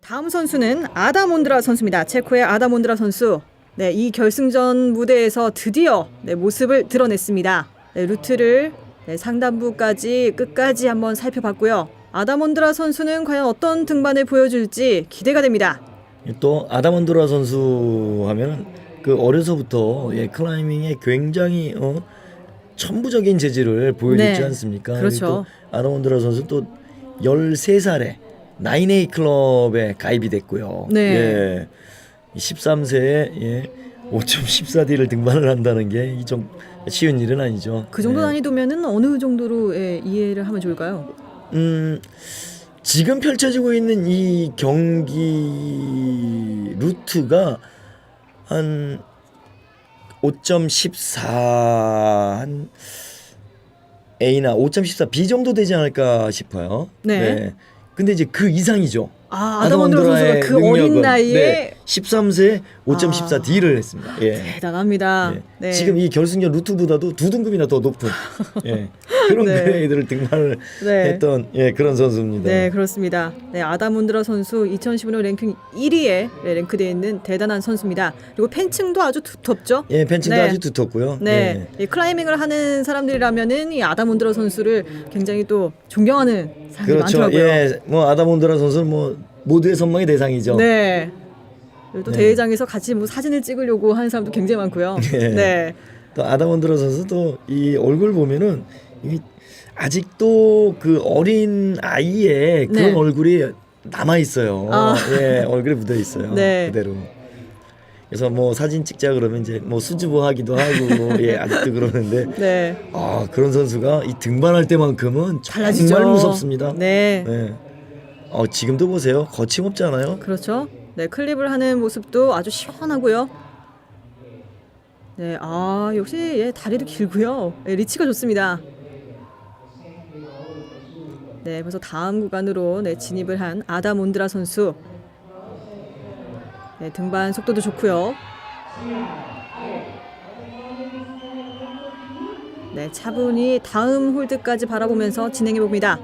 다음 선수는 아다몬드라 선수입니다. 체코의 아다몬드라 선수. 네, 이 결승전 무대에서 드디어 네, 모습을 드러냈습니다. 네, 루트를 네, 상단부까지 끝까지 한번 살펴봤고요. 아다몬드라 선수는 과연 어떤 등반을 보여줄지 기대가 됩니다. 또 아다몬드라 선수 하면 그 어려서부터 예, 클라이밍에 굉장히 어, 천부적인 재질을 보여줬지 네, 않습니까? 그렇죠. 또 아다몬드라 선수 또 13살에 나인에이 클럽에 가입이 됐고요. 네. 예. 13세에 예, 5.14D를 등반을 한다는 게 이 좀 쉬운 일은 아니죠. 그 정도 예. 난이도면은 어느 정도로 예, 이해를 하면 좋을까요? 음, 지금 펼쳐지고 있는 이 경기 루트가 한 5.14, 한 A나 5.14 B 정도 되지 않을까 싶어요. 네. 근데 이제 그 이상이죠. 아, 아다몬드라 선수가 아다몬드라의 그 어린 능력은. 나이에 네, 13세에 5.14D를 했습니다. 예. 대단합니다. 네. 네. 지금 이 결승전 루트보다도 두 등급이나 더 높은 예. 그런 네. 그레이드를 등반을 네. 했던 예, 그런 선수입니다. 네, 그렇습니다. 네, 아다몬드라 선수 2015년 랭킹 1위에 랭크되어 있는 대단한 선수입니다. 그리고 팬층도 아주 두텁죠. 예, 팬츠도 네. 아주 두텁고요. 네, 이 클라이밍을 하는 사람들이라면은 이 아다몬드라 선수를 굉장히 또 존경하는 사람들이 그렇죠. 많더라고요. 예, 뭐 아다몬드라 선수는 뭐 모두의 선망의 대상이죠. 네. 또 네. 대회장에서 같이 뭐 사진을 찍으려고 하는 사람도 굉장히 많고요. 네. 네. 또 아다몬드라 선수도 이 얼굴 보면은 이 아직도 그 어린 아이의 그런 네. 얼굴이 남아 있어요. 아. 예, 얼굴에 묻어 있어요. 네. 그대로. 그래서 뭐 사진 찍자 그러면 이제 뭐 수줍어 하기도 하고 예, 아직도 그러는데 네. 아, 그런 선수가 이 등반할 때만큼은 달라지죠. 정말 무섭습니다. 네. 네. 어, 지금도 보세요. 거침없잖아요. 그렇죠. 네, 클립을 하는 모습도 아주 시원하고요. 네, 아 역시 예, 다리도 길고요. 예, 리치가 좋습니다. 네, 그래서 다음 구간으로 네, 진입을 한 아다몬드라 선수. 네, 등반 속도도 좋고요. 네, 차분히 다음 홀드까지 바라보면서 진행해 봅니다.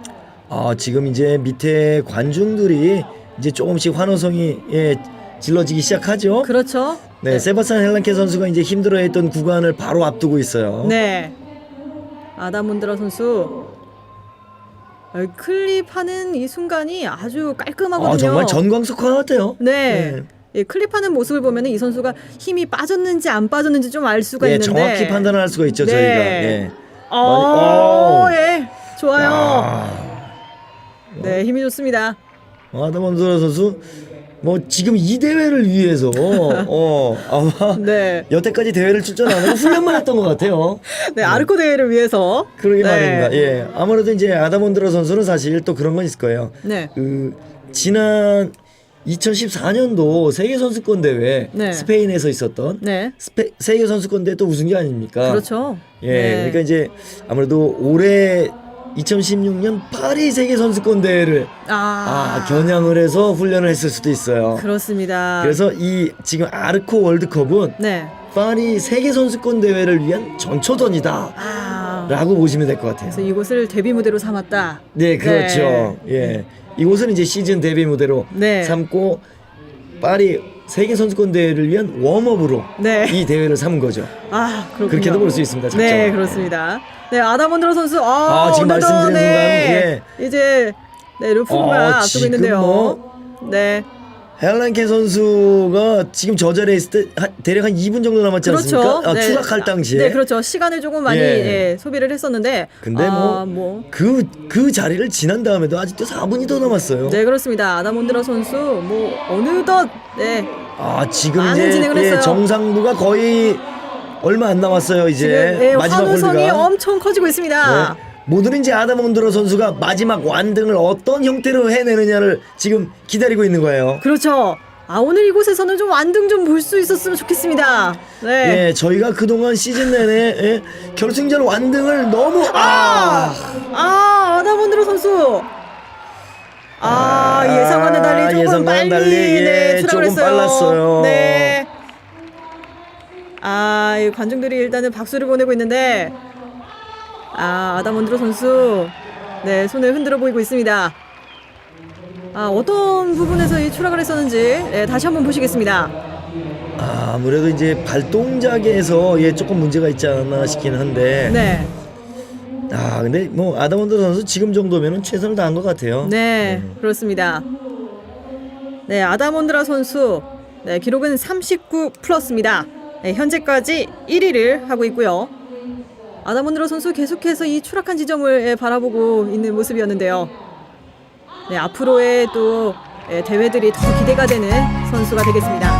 아, 지금 이제 밑에 관중들이 이제 조금씩 환호성이 예, 질러지기 시작하죠. 그렇죠. 네, 세바스찬 헬란케 선수가 이제 힘들어했던 구간을 바로 앞두고 있어요. 네. 아다몬드라 선수 어, 클립하는 이 순간이 아주 깔끔하거든요. 아, 정말 전광석화 같아요. 네. 예, 클립하는 모습을 보면 이 선수가 힘이 빠졌는지 안 빠졌는지 좀 알 수가 예, 있는데 정확히 판단을 할 수가 있죠, 네. 저희가. 예. 어, 많이- 예, 좋아요. 아, 네, 힘이 좋습니다. 아다몬드라 선수 뭐 지금 이 대회를 위해서 어, 아마 네, 여태까지 대회를 출전 안 하고 훈련만 했던 것 같아요. 네 아르코 대회를 위해서. 그러게 네. 말입니다. 예, 아무래도 이제 아다몬드라 선수는 사실 또 그런 건 있을 거예요. 네, 그 지난 2014년도 세계 선수권 대회 네. 스페인에서 있었던 네, 스페, 세계 선수권 대회 또 우승이 아닙니까? 그렇죠. 예, 네. 그러니까 이제 아무래도 올해 2016년 파리 세계 선수권 대회를 아, 아, 겨냥을 해서 훈련을 했을 수도 있어요. 그렇습니다. 그래서 이 지금 아르코 월드컵은 네, 파리 세계 선수권 대회를 위한 전초전이다. 아, 라고 보시면 될 것 같아요. 그래서 이곳을 데뷔 무대로 삼았다. 네, 그렇죠. 예. 이곳은 이제 시즌 데뷔 무대로 네. 삼고 파리 세계 선수권 대회를 위한 웜업으로 네. 이 대회를 삼은 거죠. 아, 그렇군요. 그렇게도 볼 수 있습니다. 작전. 네, 그렇습니다. 네, 아다몬드로 선수. 아, 아, 지금 어느덧, 말씀드린 네, 이제 네, 루프가 아, 앞두고 지금 있는데요. 뭐- 네, 헬란케 선수가 지금 저 자리에 있을 때 한- 대략 한 2분 정도 남았지 그렇죠. 않습니까? 아, 네. 추락할 당시에. 네, 그렇죠. 시간을 조금 많이 예. 예, 소비를 했었는데. 근데 아, 뭐, 그, 그 자리를 지난 다음에도 아직도 4분이 더 남았어요. 네, 그렇습니다. 아다몬드로 선수 뭐 어느덧 네, 아, 지금 이제 예. 정상부가 거의 얼마 안 남았어요, 이제. 지금 예, 마지막 환호성이 홀드가. 엄청 커지고 있습니다. 네. 모두는 이제 아다몬드로 선수가 마지막 완등을 어떤 형태로 해내느냐를 지금 기다리고 있는 거예요. 그렇죠. 아, 오늘 이곳에서는 좀 완등 좀 볼 수 있었으면 좋겠습니다. 네. 예, 저희가 그동안 시즌 내내 예, 결승전 완등을 너무 아, 아, 아다몬드로 선수. 아, 아, 예상과는 달리 조금 예상과는 빨리 달리, 네, 예, 추락을 조금 했어요. 빨랐어요. 네. 아, 이 관중들이 일단은 박수를 보내고 있는데 아, 아다몬드로 선수 네, 손을 흔들어 보이고 있습니다. 아, 어떤 부분에서 이 추락을 했었는지 네, 다시 한번 보시겠습니다. 아, 아무래도 이제 발동작에서 예 조금 문제가 있지 않나 싶긴 한데. 네, 아, 근데 뭐 아담 원드라 선수 지금 정도면은 최선을 다한 것 같아요. 네, 그렇습니다. 네, 아다몬드라 선수 네, 기록은 39 플러스입니다. 네, 현재까지 1위를 하고 있고요. 아다몬드라 선수 계속해서 이 추락한 지점을 예, 바라보고 있는 모습이었는데요. 네, 앞으로의 또 예, 대회들이 더 기대가 되는 선수가 되겠습니다.